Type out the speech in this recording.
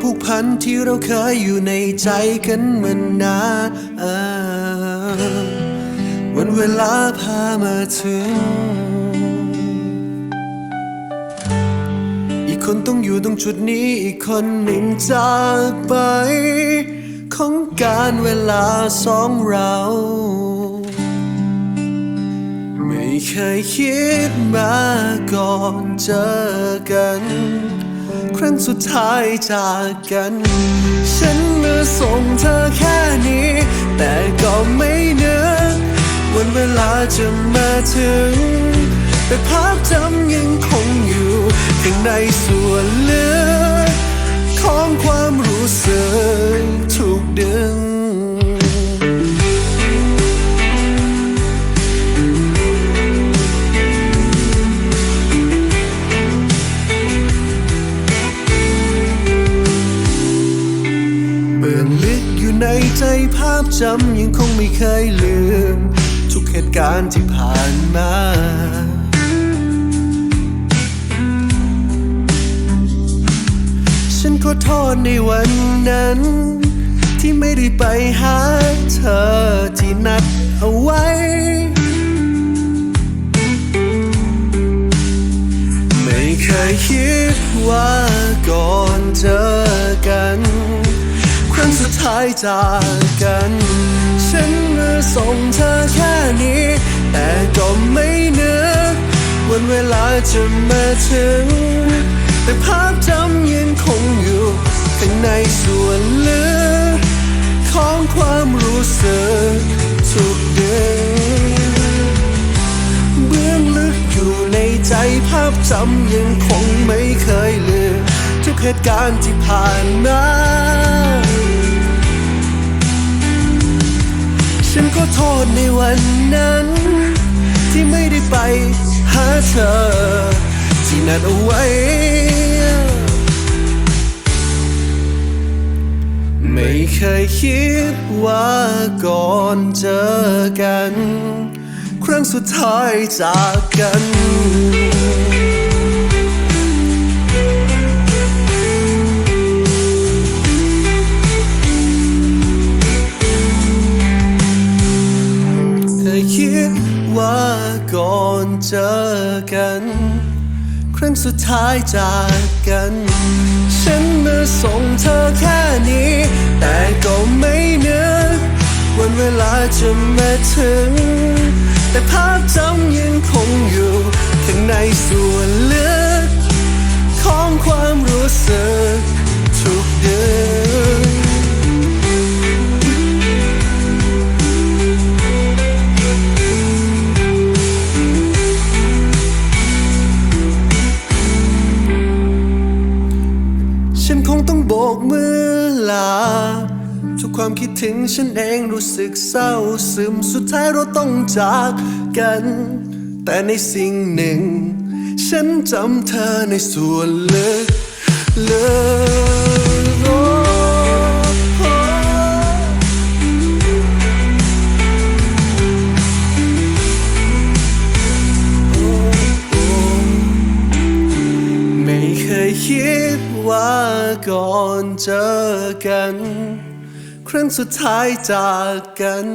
ผูกพันที่เราเคยอยู่ในใจกันมานานวันเวลาพามาถึง อีกคนต้องอยู่ตรงจุดนี้อีกคนหนึ่งจากไป ของการเวลาสองเราไม่เคยคิดมาก่อนเจอกัน ครั้งสุดท้ายจากกัน ฉันมาส่งเธอแค่นี้ แต่ก็ไม่นึกวันเวลาจะมาถึง แต่ภาพจำยังคงอยู่ ภาพจำยังคงไม่เคยลืม ทุกเหตุการณ์ที่ผ่านมา ฉันขอโทษในวันนั้น ที่ไม่ได้ไปหาเธอที่นัดเอาไว้ ไม่เคยคิดว่าก่อนเจอกัน สุดท้ายจากกัน ฉันมาส่งเธอแค่นี้ แต่ก็ไม่นึกวันเวลาจะมาถึง แต่ภาพจำยังคงอยู่ข้างในส่วนลึกของความรู้สึกทุกเดือนเบื้องลึกอยู่ในใจภาพจำยังคงไม่เคยลืม ทุกเหตุการณ์ที่ผ่านมาฉันขอโทษในวันนั้น ที่ไม่ได้ไปหาเธอ ที่นัดเอาไว้ ไม่เคยคิดว่าก่อนเจอกัน ครั้งสุดท้ายจากกัน ยคิดว่าก่อนเจอกัน ครั้งสุดท้ายจากกัน ฉันมาส่งเธอแค่นี้ แต่ก็ไม่นึกวันเวลาจะมาถึง แต่ภาพจำยังคงอยู่ข้างในส่วนลึก โบกมือลา ทุกความคิดถึงฉันเองรู้สึกเศร้าซึมสุดท้ายเราต้องจากกัน แต่ในสิ่งหนึ่ง ฉันจำเธอในส่วนลึกลึก คิดว่าก่อนเจอกัน ครั้งสุดท้ายจากกัน